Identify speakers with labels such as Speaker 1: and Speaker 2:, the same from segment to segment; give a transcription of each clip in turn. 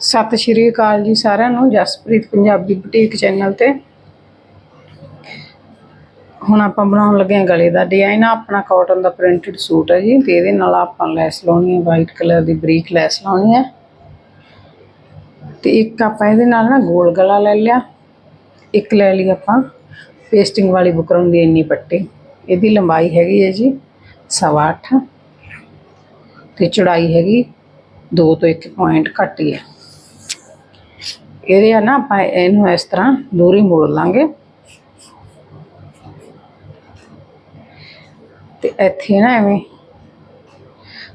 Speaker 1: ਸਤਿ ਸ਼੍ਰੀ ਅਕਾਲ ਜੀ ਸਾਰਿਆਂ ਨੂੰ, ਜਸਪ੍ਰੀਤ ਪੰਜਾਬੀ ਬੁਟੀਕ ਚੈਨਲ ਤੇ। ਹੁਣ ਆਪਾਂ ਬਣਾਉਣ ਲੱਗੇ ਹਾਂ ਗਲੇ ਦਾ ਡਿਜ਼ਾਈਨ ਆਪਣਾ ਕਾਟਨ ਦਾ ਪ੍ਰਿੰਟਡ ਸੂਟ ਹੈ ਜੀ, ਤੇ ਇਹਦੇ ਨਾਲ ਆਪਾਂ ਲੈਸ ਲਾਉਣੀ ਹੈ ਵਾਈਟ ਕਲਰ ਦੀ ਬਰੀਕ ਲੈਸ ਲਾਉਣੀ ਹੈ। ਤੇ ਇੱਕ ਆਪਾਂ ਇਹਦੇ ਨਾਲ ਨਾ ਗੋਲ ਗਲਾ ਲੈ ਲਿਆ। ਇੱਕ ਲੈ ਲਈ ਆਪਾਂ ਪੇਸਟਿੰਗ ਵਾਲੀ ਬੁਕਰਮ ਦੀ ਇੰਨੀ ਪੱਟੀ। ਇਹਦੀ ਲੰਬਾਈ ਹੈਗੀ ਹੈ ਜੀ ਸਵਾ ਅੱਠ। ਤੇ ਚੌੜਾਈ ਹੈਗੀ 2 ਤੋਂ 1 ਪੁਆਇੰਟ ਘੱਟ ਹੀ ਹੈ। ਇਹਦੇ ਆ ਨਾ ਆਪਾਂ ਇਹਨੂੰ ਇਸ ਤਰ੍ਹਾਂ ਦੂਰੀ ਮੋੜ ਲਾਂਗੇ। ਤੇ ਇੱਥੇ ਨਾ ਐਵੇਂ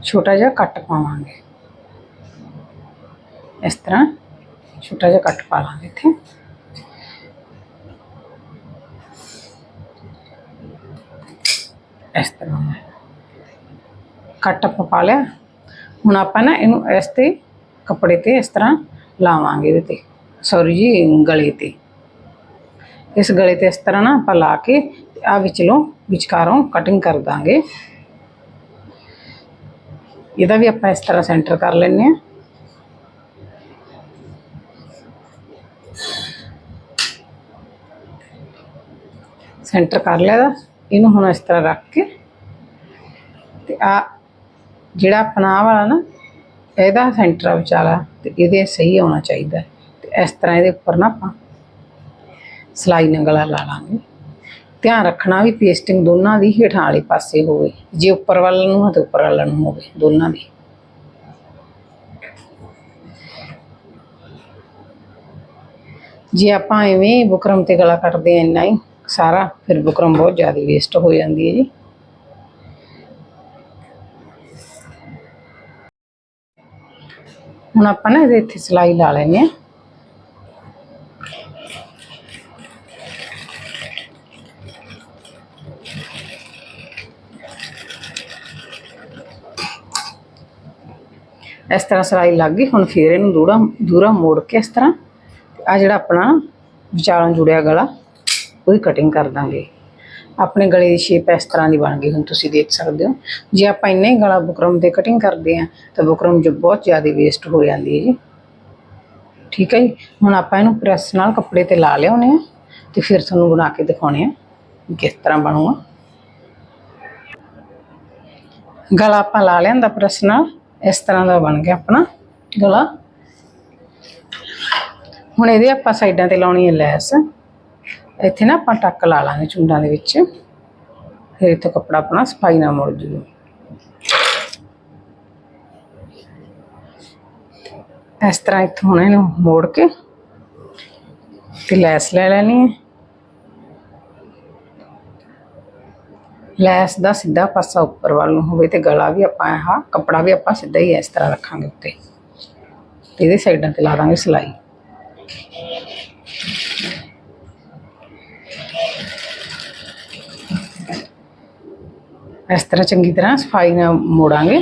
Speaker 1: ਛੋਟਾ ਜਿਹਾ ਕੱਟ ਪਾਵਾਂਗੇ। ਇਸ ਤਰ੍ਹਾਂ ਛੋਟਾ ਜਿਹਾ ਕੱਟ ਪਾ ਲਾਂਗੇ ਇੱਥੇ। ਇਸ ਤਰ੍ਹਾਂ ਕੱਟ ਆਪਾਂ ਪਾ ਲਿਆ। ਹੁਣ ਆਪਾਂ ਨਾ ਇਹਨੂੰ ਇਸ ਤੇ ਕੱਪੜੇ ਤੇ ਇਸ ਤਰ੍ਹਾਂ ਲਾਵਾਂਗੇ ਇਹਦੇ ਤੇ। ਸੌਰੀ ਜੀ, ਗਲੇ ਤੇ। ਇਸ ਗਲੇ ਤੇ ਇਸ ਤਰ੍ਹਾਂ ਨਾ ਆਪਾਂ ਲਾ ਕੇ ਆ ਵਿਚਲੋਂ ਵਿਚਕਾਰੋਂ ਕਟਿੰਗ ਕਰ ਦਾਂਗੇ। ਇਹਦਾ ਵੀ ਆਪਾਂ ਇਸ ਤਰ੍ਹਾਂ ਸੈਂਟਰ ਕਰ ਲੈਣੇ ਆ ਸੈਂਟਰ ਕਰ ਲਿਆ ਦਾ ਇਹਨੂੰ ਹੁਣ ਇਸ ਤਰ੍ਹਾਂ ਰੱਖ ਕੇ ਤੇ ਆ ਜਿਹੜਾ ਆਪਣਾ ਵਾਲਾ ਨਾ, ਇਹਦਾ ਸੈਂਟਰ ਆ ਵਿਚਾਲਾ ਤੇ ਇਹਦੇ ਸਹੀ ਆਉਣਾ ਚਾਹੀਦਾ। ਇਸ ਤਰ੍ਹਾਂ ਇਹਦੇ ਉੱਪਰ ਨਾ ਆਪਾਂ ਸਲਾਈ ਨਾਲ ਗਲਾ ਲਾ ਲਾਂਗੇ। ਧਿਆਨ ਰੱਖਣਾ ਵੀ ਪੇਸਟਿੰਗ ਦੋਨਾਂ ਦੀ ਹੇਠਾਂ ਵਾਲੇ ਪਾਸੇ ਹੋਵੇ। ਜੇ ਉੱਪਰ ਵੱਲ ਨੂੰ ਆ ਤਾਂ ਉੱਪਰ ਵੱਲ ਨੂੰ ਹੋਵੇ, ਦੋਨਾਂ ਦੀ। ਜੇ ਆਪਾਂ ਐਵੇਂ ਬੁਕਰਮ ਤੇ ਗਲਾ ਕੱਟਦੇ ਆ ਇੰਨਾ ਹੀ ਸਾਰਾ, ਫਿਰ ਬੁਕਰਮ ਬਹੁਤ ਜ਼ਿਆਦਾ ਵੇਸਟ ਹੋ ਜਾਂਦੀ ਹੈ ਜੀ। ਹੁਣ ਆਪਾਂ ਨਾ ਇਹਦੇ ਇੱਥੇ ਸਿਲਾਈ ਲਾ ਲੈਣੀ ਆ ਇਸ ਤਰ੍ਹਾਂ ਸਲਾਈ ਲੱਗ ਗਈ, ਹੁਣ ਫੇਰ ਇਹਨੂੰ ਦੂਰਾ ਦੂਰਾ ਮੋੜ ਕੇ ਇਸ ਤਰ੍ਹਾਂ ਆ ਜਿਹੜਾ ਆਪਣਾ ਵਿਚਾਲੋਂ ਜੁੜਿਆ ਗਲਾ, ਉਹਦੀ ਕਟਿੰਗ ਕਰ ਦਾਂਗੇ। ਆਪਣੇ ਗਲੇ ਦੀ ਸ਼ੇਪ ਇਸ ਤਰ੍ਹਾਂ ਦੀ ਬਣ ਗਈ, ਹੁਣ ਤੁਸੀਂ ਦੇਖ ਸਕਦੇ ਹੋ। ਜੇ ਆਪਾਂ ਇੰਨਾ ਹੀ ਗਲਾ ਬੁਕਰਮ ਤੇ ਕਟਿੰਗ ਕਰਦੇ ਆ ਤਾਂ ਬੁਕਰਮ ਜੋ ਬਹੁਤ ਜ਼ਿਆਦਾ ਵੇਸਟ ਹੋ ਜਾਂਦੀ ਹੈ ਜੀ। ਠੀਕ ਹੈ ਜੀ? ਹੁਣ ਆਪਾਂ ਇਹਨੂੰ ਪ੍ਰੈਸ ਨਾਲ ਕੱਪੜੇ ਤੇ ਲਾ ਲਿਆਉਨੇ ਆ ਤੇ ਫਿਰ ਤੁਹਾਨੂੰ ਬਣਾ ਕੇ ਦਿਖਾਉਣੇ ਆ ਕਿਸ ਤਰ੍ਹਾਂ ਬਣੂਗਾ। ਗਲਾ ਆਪਾਂ ਲਾ ਲਿਆਂਦਾ ਪ੍ਰੈਸ ਨਾਲ। ਇਸ ਤਰ੍ਹਾਂ ਦਾ ਬਣ ਗਿਆ ਆਪਣਾ ਗਲਾ। ਹੁਣ ਇਹਦੇ ਆਪਾਂ ਸਾਈਡਾਂ ਤੇ ਲਾਉਣੀ ਹੈ ਲੈਸ। ਇੱਥੇ ਨਾ ਆਪਾਂ ਟੱਕ ਲਾ ਲਾਂਗੇ ਚੁੰਡਾਂ ਦੇ ਵਿੱਚ। ਫਿਰ ਇੱਥੇ ਕੱਪੜਾ ਆਪਣਾ ਸਫ਼ਾਈ ਨਾਲ ਮੁੜ ਜੂਗਾ ਇਸ ਤਰ੍ਹਾਂ ਇੱਥੋਂ ਹੁਣ ਇਹਨੂੰ ਮੋੜ ਕੇ ਤੇ ਲੈਸ ਲੈ ਲੈਣੀ ਹੈ। ਲੈਸ ਦਾ ਸਿੱਧਾ ਪਾਸਾ ਉੱਪਰ ਵੱਲ ਨੂੰ ਹੋਵੇ ਤੇ ਗਲਾ ਵੀ ਆਪਾਂ ਆਹ ਕੱਪੜਾ ਵੀ ਆਪਾਂ ਸਿੱਧਾ ਹੀ ਇਸ ਤਰ੍ਹਾਂ ਰੱਖਾਂਗੇ ਉੱਤੇ। ਤੇ ਇਹਦੇ ਸਾਈਡਾਂ ਤੇ ਲਾ ਦਾਂਗੇ ਸਿਲਾਈ। ਇਸ ਤਰ੍ਹਾਂ ਚੰਗੀ ਤਰ੍ਹਾਂ ਸਫ਼ਾਈ ਨਾਲ ਮੋੜਾਂਗੇ।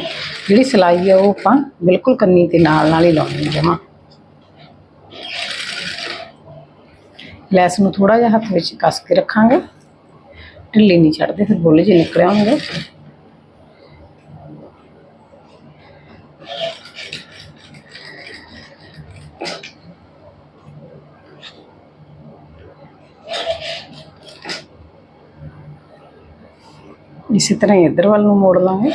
Speaker 1: ਜਿਹੜੀ ਸਿਲਾਈ ਆ ਉਹ ਆਪਾਂ ਬਿਲਕੁਲ ਕੰਨੀ ਤੇ ਨਾਲ ਨਾਲ ਹੀ ਲਾਉਣੀ ਹੈ ਜਮਾ। ਲੈਸ ਨੂੰ ਥੋੜਾ ਜਿਹਾ ਹੱਥ ਵਿੱਚ ਕੱਸ ਕੇ ਰੱਖਾਂਗੇ। ਢਿੱਲੀ ਨਹੀਂ ਛੱਡਦੇ ਫਿਰ ਬੁੱਲ ਜੇ ਨਿਕਲ ਆਉਣਗੇ ਇਸੇ ਤਰ੍ਹਾਂ ਹੀ ਇੱਧਰ ਵੱਲ ਨੂੰ ਮੋੜ ਲਾਂਗੇ।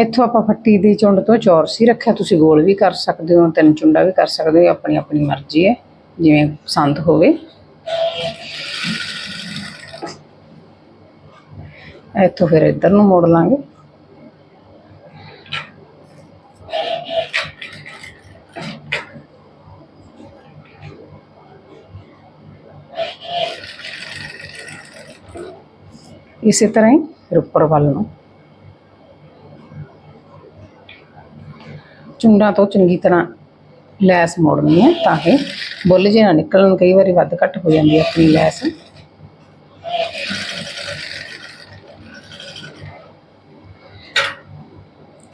Speaker 1: ਇੱਥੋਂ ਆਪਾਂ ਫੱਟੀ ਦੀ ਚੁੰਡ ਤੋਂ ਚੌਰਸ ਹੀ ਰੱਖਿਆ, ਤੁਸੀਂ ਗੋਲ ਵੀ ਕਰ ਸਕਦੇ ਹੋ, ਤਿੰਨ ਚੁੰਡਾ ਵੀ ਕਰ ਸਕਦੇ ਹੋ, ਆਪਣੀ ਆਪਣੀ ਮਰਜ਼ੀ ਹੈ, ਜਿਵੇਂ ਪਸੰਦ ਹੋਵੇ। ਇੱਥੋਂ ਫਿਰ ਇੱਧਰ ਨੂੰ ਮੋੜ ਲਾਂਗੇ। ਇਸੇ ਤਰ੍ਹਾਂ ਹੀ ਫਿਰ ਉੱਪਰ ਵੱਲ ਨੂੰ। ਚੁੰਡਾਂ ਤੋਂ ਚੰਗੀ ਤਰ੍ਹਾਂ ਲੈਸ ਮੋੜਨੀ ਹੈ ਤਾਂ ਕਿ ਬੁੱਲ ਜੇ ਨਾ ਨਿਕਲਣ ਕਈ ਵਾਰੀ ਵੱਧ ਘੱਟ ਹੋ ਜਾਂਦੀ ਹੈ ਆਪਣੀ ਲੈਸ।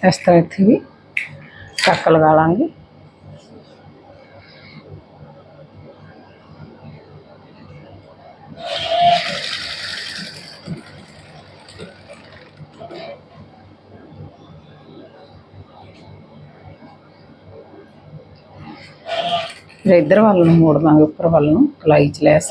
Speaker 1: ਇਸ ਤਰ੍ਹਾਂ ਇੱਥੇ ਵੀ ਟੱਕ ਲਗਾ ਲਾਂਗੇ। ਫਿਰ ਇੱਧਰ ਵੱਲ ਨੂੰ ਮੋੜ ਦਾਂਗੇ, ਉੱਪਰ ਵੱਲ ਨੂੰ, ਕਲਾਈ ਚ ਲੈਸ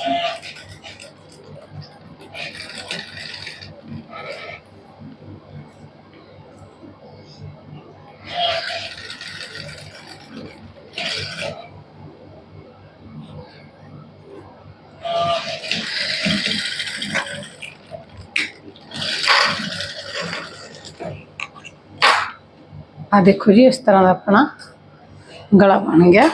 Speaker 1: ਆ ਦੇਖੋ ਜੀ, ਇਸ ਤਰ੍ਹਾਂ ਦਾ ਆਪਣਾ ਗਲਾ ਬਣ ਗਿਆ।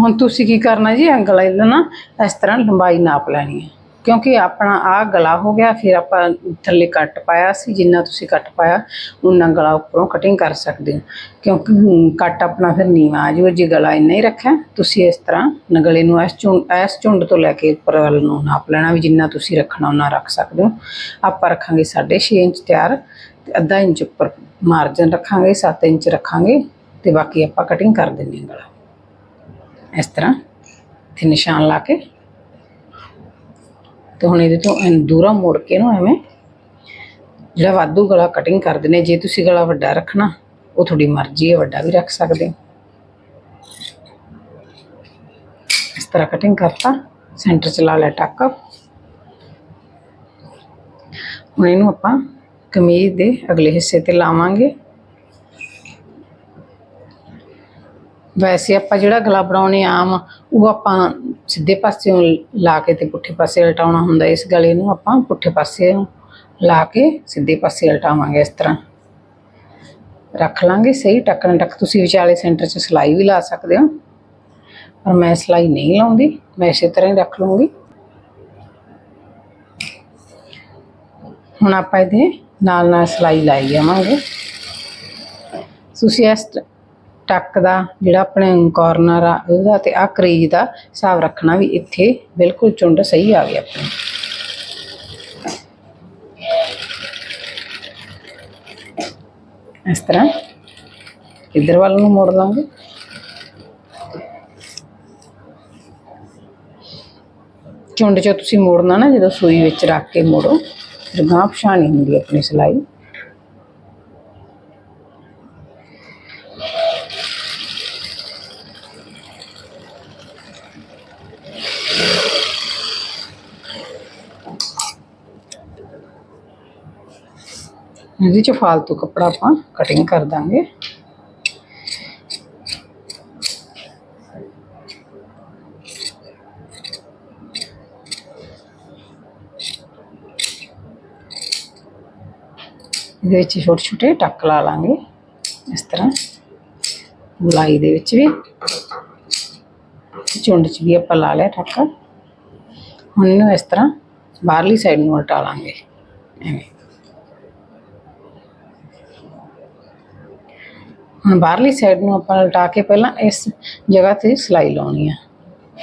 Speaker 1: ਹੁਣ ਤੁਸੀਂ ਕੀ ਕਰਨਾ ਜੀ, ਇਹ ਗਲਾ ਇਹਦਾ ਨਾ ਇਸ ਤਰ੍ਹਾਂ ਲੰਬਾਈ ਨਾਪ ਲੈਣੀ ਹੈ। ਕਿਉਂਕਿ ਆਪਣਾ ਆ ਗਲਾ ਹੋ ਗਿਆ, ਫਿਰ ਆਪਾਂ ਥੱਲੇ ਕੱਟ ਪਾਇਆ ਸੀ, ਜਿੰਨਾ ਤੁਸੀਂ ਕੱਟ ਪਾਇਆ ਉਨਾ ਗਲਾ ਉੱਪਰੋਂ ਕਟਿੰਗ ਕਰ ਸਕਦੇ ਹੋ। ਕਿਉਂਕਿ ਕੱਟ ਆਪਣਾ ਫਿਰ ਨੀਵਾ ਆ ਜਾਊ ਜੇ ਗਲਾ ਇੰਨਾ ਹੀ ਰੱਖਿਆ, ਤੁਸੀਂ ਇਸ ਤਰ੍ਹਾਂ ਨ ਗਲੇ ਨੂੰ ਇਸ ਝੁੰਡ ਇਸ ਝੁੰਡ ਤੋਂ ਲੈ ਕੇ ਉੱਪਰ ਵੱਲ ਨੂੰ ਨਾਪ ਲੈਣਾ ਵੀ ਜਿੰਨਾ ਤੁਸੀਂ ਰੱਖਣਾ ਉਨਾ ਰੱਖ ਸਕਦੇ ਹੋ। ਆਪਾਂ ਰੱਖਾਂਗੇ 6.5 ਇੰਚ ਤਿਆਰ, ਤੇ ਅੱਧਾ ਇੰਚ ਉੱਪਰ ਮਾਰਜਨ ਰੱਖਾਂਗੇ 7 ਇੰਚ ਰੱਖਾਂਗੇ, ਤੇ ਬਾਕੀ ਆਪਾਂ ਕਟਿੰਗ ਕਰ ਦਿੰਦੇ ਹਾਂ ਗਲਾ। ਇਸ ਤਰ੍ਹਾਂ ਤੇ ਨਿਸ਼ਾਨ ਲਾ ਕੇ ਤੇ ਹੁਣ ਇਹਦੇ ਤੋਂ ਐਂ ਦੂਰਾ ਮੋੜ ਕੇ ਨੂੰ ਐਵੇਂ ਜਿਹੜਾ ਵਾਧੂ ਗਲਾ ਕਟਿੰਗ ਕਰ ਦਿੰਦੇ ਜੇ ਤੁਸੀਂ ਗਲਾ ਵੱਡਾ ਰੱਖਣਾ, ਉਹ ਤੁਹਾਡੀ ਮਰਜ਼ੀ ਹੈ, ਵੱਡਾ ਵੀ ਰੱਖ ਸਕਦੇ ਹੋ। ਇਸ ਤਰ੍ਹਾਂ ਕਟਿੰਗ ਕਰਤਾ ਸੈਂਟਰ ਚ ਲਾ ਲਿਆ ਟੱਕ। ਹੁਣ ਇਹਨੂੰ ਆਪਾਂ ਕਮੀਜ਼ ਦੇ ਅਗਲੇ ਹਿੱਸੇ ਤੇ ਲਾਵਾਂਗੇ। ਵੈਸੇ ਆਪਾਂ ਜਿਹੜਾ ਗਲਾ ਬਣਾਉਣੇ ਆਮ, ਉਹ ਆਪਾਂ ਸਿੱਧੇ ਪਾਸਿਓਂ ਲਾ ਕੇ ਤੇ ਪੁੱਠੇ ਪਾਸੇ ਉਲਟਾਉਣਾ ਹੁੰਦਾ। ਇਸ ਗਲੇ ਨੂੰ ਆਪਾਂ ਪੁੱਠੇ ਪਾਸੇ ਲਾ ਕੇ ਸਿੱਧੇ ਪਾਸੇ ਉਲਟਾਵਾਂਗੇ ਇਸ ਤਰ੍ਹਾਂ। ਰੱਖ ਲਾਂਗੇ, ਸਹੀ ਟੱਕਣ ਟੱਕ। ਤੁਸੀਂ ਵਿਚਾਲੇ ਸੈਂਟਰ 'ਚ ਸਿਲਾਈ ਵੀ ਲਾ ਸਕਦੇ ਹੋ। ਪਰ ਮੈਂ ਸਿਲਾਈ ਨਹੀਂ ਲਾਉਂਦੀ, ਮੈਂ ਇਸੇ ਤਰ੍ਹਾਂ ਹੀ ਰੱਖ ਲੂੰਗੀ। ਹੁਣ ਆਪਾਂ ਇਹਦੇ ਨਾਲ ਨਾਲ ਸਿਲਾਈ ਲਾਈ ਜਾਵਾਂਗੇ। ਤੁਸੀਂ ਇਸ ਟੱਕ ਦਾ, ਜਿਹੜਾ ਆਪਣੇ ਕਾਰਨਰ ਆ, ਉਹਦਾ ਤੇ ਆ ਕਰੀਜ ਦਾ ਹਿਸਾਬ ਰੱਖਣਾ ਵੀ ਇੱਥੇ ਬਿਲਕੁਲ ਚੁੰਡ ਸਹੀ ਆ ਗਈ ਆਪਣੀ ਇਸ ਤਰ੍ਹਾਂ ਇਧਰ ਵੱਲ ਨੂੰ ਮੋੜ ਲਾਂਗੇ। ਚੁੰਡ ਚੋਂ ਤੁਸੀਂ ਮੋੜਨਾ ਨਾ, ਜਦੋਂ ਸੂਈ ਵਿੱਚ ਰੱਖ ਕੇ ਮੋੜੋ, ਫਿਰ ਗਾਂਹ ਪਛਾਣੀ ਹੁੰਦੀ ਆਪਣੀ ਸਿਲਾਈ। ਇਹਦੇ ਚ ਫਾਲਤੂ ਕੱਪੜਾ ਆਪਾਂ ਕਟਿੰਗ ਕਰ ਦਾਂਗੇ। ਇਹਦੇ ਵਿੱਚ ਛੋਟੇ ਛੋਟੇ ਟੱਕ ਲਾ ਲਾਂਗੇ, ਇਸ ਤਰ੍ਹਾਂ। ਗੁਲਾਈ ਦੇ ਵਿੱਚ ਵੀ। ਚੁੰਡ 'ਚ ਵੀ ਆਪਾਂ ਲਾ ਲਿਆ ਟੱਕ। ਹੁਣ ਇਹਨੂੰ ਇਸ ਤਰ੍ਹਾਂ ਬਾਹਰਲੀ ਸਾਈਡ ਨੂੰ ਉਲਟਾ ਲਾਂਗੇ। ਐਵੇਂ। ਹੁਣ ਬਾਹਰਲੀ ਸਾਈਡ ਨੂੰ ਆਪਾਂ ਉਲਟਾ ਕੇ ਪਹਿਲਾਂ ਇਸ ਜਗ੍ਹਾ ਤੇ ਸਿਲਾਈ ਲਾਉਣੀ ਆ।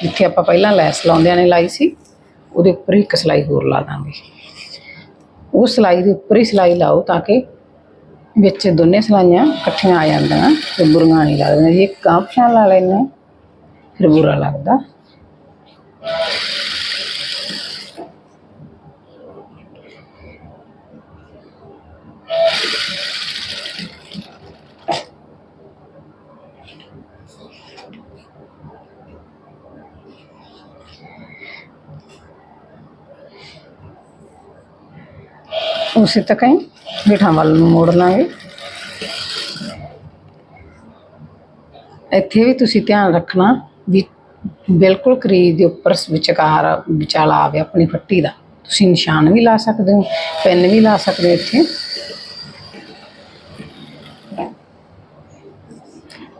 Speaker 1: ਜਿੱਥੇ ਆਪਾਂ ਪਹਿਲਾਂ ਲੈਸ ਲਾਉਂਦਿਆਂ ਨੇ ਲਾਈ ਸੀ ਉਹਦੇ ਉੱਪਰ ਹੀ ਇੱਕ ਸਿਲਾਈ ਹੋਰ ਲਾ ਦਾਂਗੇ। ਉਹ ਸਿਲਾਈ ਦੇ ਉੱਪਰ ਹੀ ਸਿਲਾਈ ਲਾਓ ਤਾਂ ਕਿ ਵਿੱਚ ਦੋਨੇ ਸਿਲਾਈਆਂ ਇਕੱਠੀਆਂ ਆ ਜਾਂਦੀਆਂ ਤੇ ਬੁਰੀਆਂ ਨਹੀਂ ਲੱਗਦੀਆਂ। ਜੇ ਇੱਕ ਕਾਂਪਸ਼ਾਂ ਲਾ ਲੈਂਦੇ ਹਾਂ, ਫਿਰ ਬੁਰਾ ਲੱਗਦਾ। ਉਸੇ ਤੱਕ ਹੀ ਹੇਠਾਂ ਵੱਲ ਨੂੰ ਮੋੜ ਲਾਂਗੇ। ਇੱਥੇ ਵੀ ਤੁਸੀਂ ਧਿਆਨ ਰੱਖਣਾ ਵੀ ਬਿਲਕੁਲ ਕਰੀਜ਼ ਦੇ ਉੱਪਰ ਵਿਚਕਾਰ ਵਿਚਾਲਾ ਆਵੇ ਆਪਣੀ ਫੱਟੀ ਦਾ। ਤੁਸੀਂ ਨਿਸ਼ਾਨ ਵੀ ਲਾ ਸਕਦੇ ਹੋ, ਪੈਨ ਵੀ ਲਾ ਸਕਦੇ ਹੋ ਇੱਥੇ।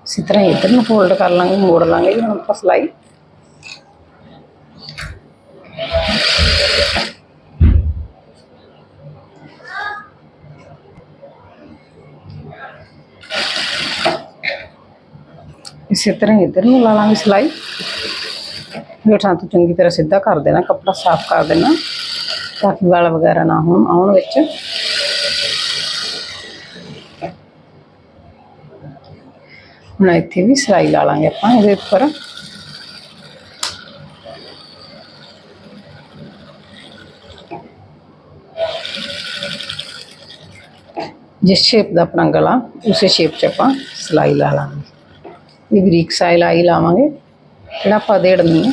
Speaker 1: ਇਸੇ ਤਰ੍ਹਾਂ ਹੀ ਇੱਧਰ ਨੂੰ ਫੋਲਡ ਕਰ ਲਾਂਗੇ, ਮੋੜ ਲਾਂਗੇ ਹੁਣ ਆਪਾਂ ਸਿਲਾਈ। ਇਸੇ ਤਰ੍ਹਾਂ ਹੀ ਇੱਧਰ ਨੂੰ ਲਾ ਲਾਂਗੇ ਸਿਲਾਈ। ਹੇਠਾਂ ਤੋਂ ਚੰਗੀ ਤਰ੍ਹਾਂ ਸਿੱਧਾ ਕਰ ਦੇਣਾ, ਕੱਪੜਾ ਸਾਫ਼ ਕਰ ਦੇਣਾ, ਤਾਂ ਕਿ ਵਾਲ ਵਗੈਰਾ ਨਾ ਹੋਣ, ਆਉਣ ਵਿੱਚ। ਹੁਣ ਇੱਥੇ ਵੀ ਸਿਲਾਈ ਲਾ ਲਾਂਗੇ ਆਪਾਂ ਇਹਦੇ ਉੱਪਰ। ਜਿਸ ਸ਼ੇਪ ਦਾ ਆਪਣਾ ਗਲਾ, ਉਸੇ ਸ਼ੇਪ 'ਚ ਆਪਾਂ ਸਿਲਾਈ ਲਾ ਲਾਂਗੇ। ਇਹ ਬਰੀਕ ਸਾਈ ਲਾਈ ਲਾਵਾਂਗੇ ਜਿਹੜਾ ਆਪਾਂ ਦੇੜਨੀ ਹੈ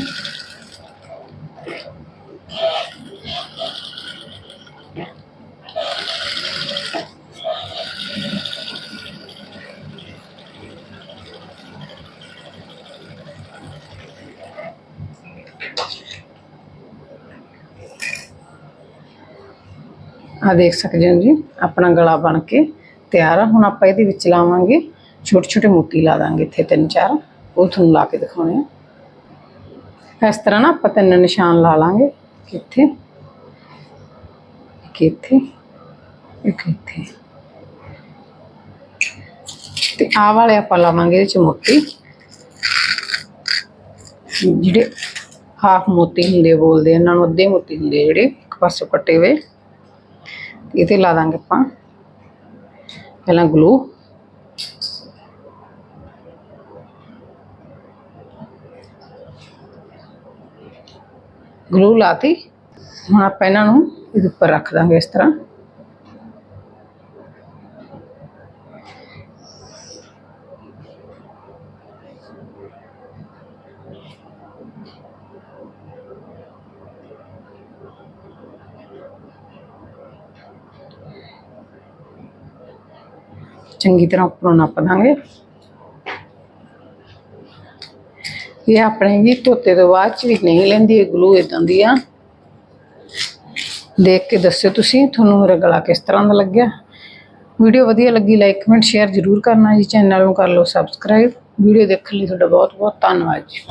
Speaker 1: ਆ ਦੇਖ ਸਕਦੇ ਹੋ ਜੀ ਆਪਣਾ ਗਲਾ ਬਣ ਕੇ ਤਿਆਰ ਆ ਹੁਣ ਆਪਾਂ ਇਹਦੇ ਵਿੱਚ ਲਾਵਾਂਗੇ ਛੋਟੇ ਛੋਟੇ ਮੋਤੀ ਲਾ ਦਾਂਗੇ ਇੱਥੇ ਤਿੰਨ ਚਾਰ, ਉਹ ਤੁਹਾਨੂੰ ਲਾ ਕੇ ਦਿਖਾਉਣੇ ਆ। ਇਸ ਤਰ੍ਹਾਂ ਨਾ ਆਪਾਂ ਤਿੰਨ ਨਿਸ਼ਾਨ ਲਾ ਲਾਂਗੇ ਇੱਥੇ, ਇੱਕ ਇੱਥੇ ਇੱਕ ਇੱਥੇ। ਤੇ ਆਹ ਵਾਲੇ ਆਪਾਂ ਲਾਵਾਂਗੇ ਇਹਦੇ ਚ ਮੋਤੀ। ਜਿਹੜੇ ਹਾਫ ਮੋਤੀ ਹੁੰਦੇ ਆ, ਬੋਲਦੇ ਇਹਨਾਂ ਨੂੰ ਅੱਧੇ ਮੋਤੀ ਹੁੰਦੇ ਆ ਜਿਹੜੇ, ਇੱਕ ਪਾਸੇ ਕੱਟੇ ਹੋਏ। ਇਹ ਤੇ ਲਾ ਦਾਂਗੇ ਆਪਾਂ। ਪਹਿਲਾਂ ਗਲੂ। ਗਲੂ ਲਾਤੀ। ਹੁਣ ਆਪਾਂ ਇਹਨਾਂ ਨੂੰ ਇਹਦੇ ਉੱਪਰ ਰੱਖ ਦਾਂਗੇ ਇਸ ਤਰ੍ਹਾਂ। ਚੰਗੀ ਤਰ੍ਹਾਂ ਉੱਪਰੋਂ ਨੱਪ ਦਾਂਗੇ। ਇਹ ਆਪਣੇ ਜੀ ਧੋਤੇ ਤੋਂ ਬਾਅਦ ਚ ਵੀ ਨਹੀਂ ਲੈਂਦੀ, ਇਹ ਗਲੂ ਇਦਾਂ ਦੀ ਆ। ਦੇਖ ਕੇ ਦੱਸਿਓ ਤੁਸੀਂ, ਤੁਹਾਨੂੰ ਮੇਰਾ ਗਲਾ ਕਿਸ ਤਰ੍ਹਾਂ ਦਾ ਲੱਗਿਆ। ਵੀਡੀਓ ਵਧੀਆ ਲੱਗੀ ਲਾਈਕ ਕਮੈਂਟ ਸ਼ੇਅਰ ਜ਼ਰੂਰ ਕਰਨਾ ਜੀ ਚੈਨਲ ਨੂੰ ਕਰ ਲਓ ਸਬਸਕ੍ਰਾਈਬ ਵੀਡੀਓ ਦੇਖਣ ਲਈ ਤੁਹਾਡਾ ਬਹੁਤ ਬਹੁਤ ਧੰਨਵਾਦ ਜੀ।